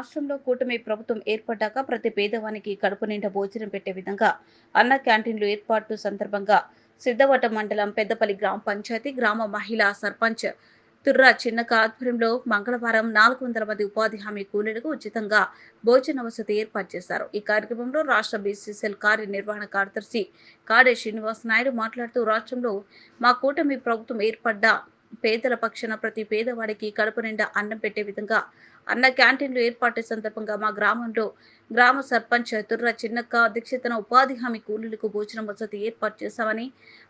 రాష్ట్రంలో కూటమి ప్రభుత్వం ఏర్పడ్డాక ప్రతి పేదవానికి కడుపు నిండా భోజనం పెట్టే విధంగా అన్న క్యాంటీన్లు ఏర్పాటు సందర్భంగా సిద్ధవట మండలం పెద్దపల్లి గ్రామ పంచాయతీ గ్రామ మహిళా సర్పంచ్ తుర్రా చిన్నక ఆధ్వర్యంలో మంగళవారం నాలుగు వందల మంది ఉపాధి హామీ కూలీలకు ఉచితంగా భోజన వసతి ఏర్పాటు చేశారు. ఈ కార్యక్రమంలో రాష్ట్ర బీసీసీఎల్ కార్యనిర్వహణ కార్యదర్శి కాడే శ్రీనివాస్ నాయుడు మాట్లాడుతూ రాష్ట్రంలో మా కూటమి ప్రభుత్వం ఏర్పడ్డ పేదల పక్షాన ప్రతి పేదవాడికి కడుపు నిండా అన్నం పెట్టే విధంగా అన్న క్యాంటీన్లు ఏర్పాటు సందర్భంగా మా గ్రామంలో గ్రామ సర్పంచ్ తుర్ర చిన్నక్క అధ్యక్షతన ఉపాధి హామీ కూలీలకు భోజనం వసతి ఏర్పాటు చేశామని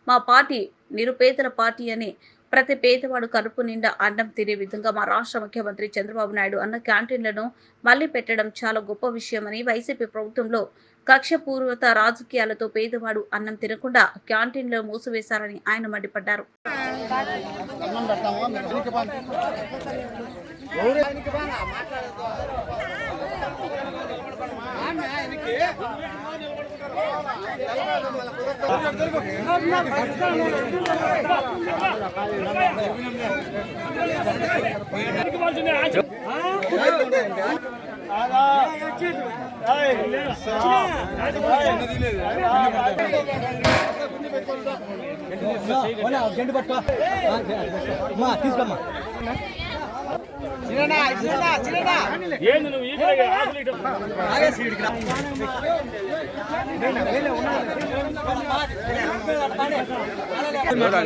మా పార్టీ నిరుపేదల పార్టీ అని ప్రతి పేదవాడు కడుపు నిండా అన్నం తినే విధంగా మా రాష్ట్ర ముఖ్యమంత్రి చంద్రబాబు నాయుడు అన్న క్యాంటీన్లను మళ్ళీ పెట్టడం చాలా గొప్ప విషయమని వైసీపీ ప్రభుత్వంలో కక్షపూర్వత రాజకీయాలతో పేదవాడు అన్నం తినకుండా క్యాంటీన్లో మూసివేశారని ఆయన మండిపడ్డారు. అన్నం పెడతాము పట్టుకో తీసుకోమ్మా ఏంది నువ్వు ఈ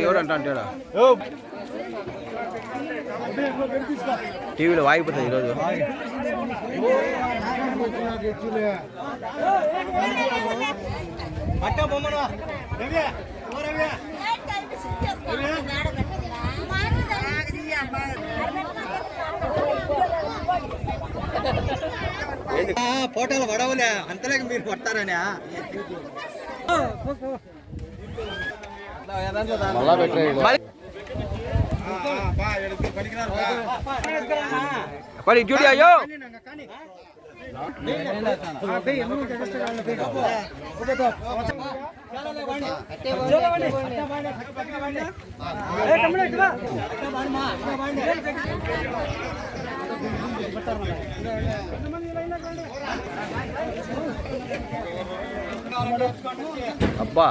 ఎవరంటాడా టీవీలో వాగిపోతుంది ఈరోజు పట్ట బొమ్మను ఫోటోలు పడవలే అంతలేక మీరు పడతారని మళ్ళా పెట్టలేదు పడి డ్యూటీ అయ్యో అబ్బా.